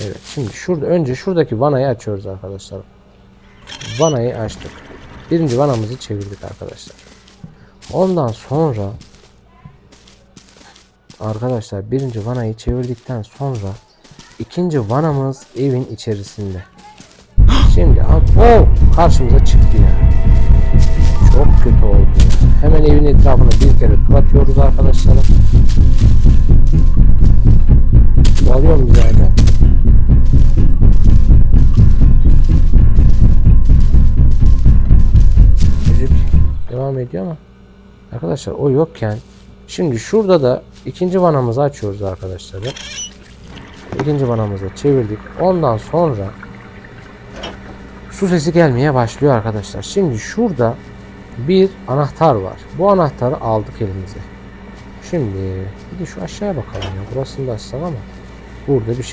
Evet şimdi şurada önce şuradaki vanayı açıyoruz arkadaşlar. Vanayı açtık. Birinci vanamızı çevirdik arkadaşlar. Ondan sonra arkadaşlar birinci vanayı çevirdikten sonra ikinci vanamız evin içerisinde. Şimdi oh, karşımıza çıktı ya. Çok kötü oldu. Hemen evin etrafına bir kere tur atıyoruz arkadaşlar. Devam ediyor ama arkadaşlar o yokken şimdi şurada da ikinci vanamızı açıyoruz arkadaşlar. İkinci vanamızı çevirdik. Ondan sonra su sesi gelmeye başlıyor arkadaşlar. Şimdi şurada bir anahtar var. Bu anahtarı aldık elimize. Şimdi bir de şu aşağıya bakalım ya. Burasını da açsak ama burada bir şey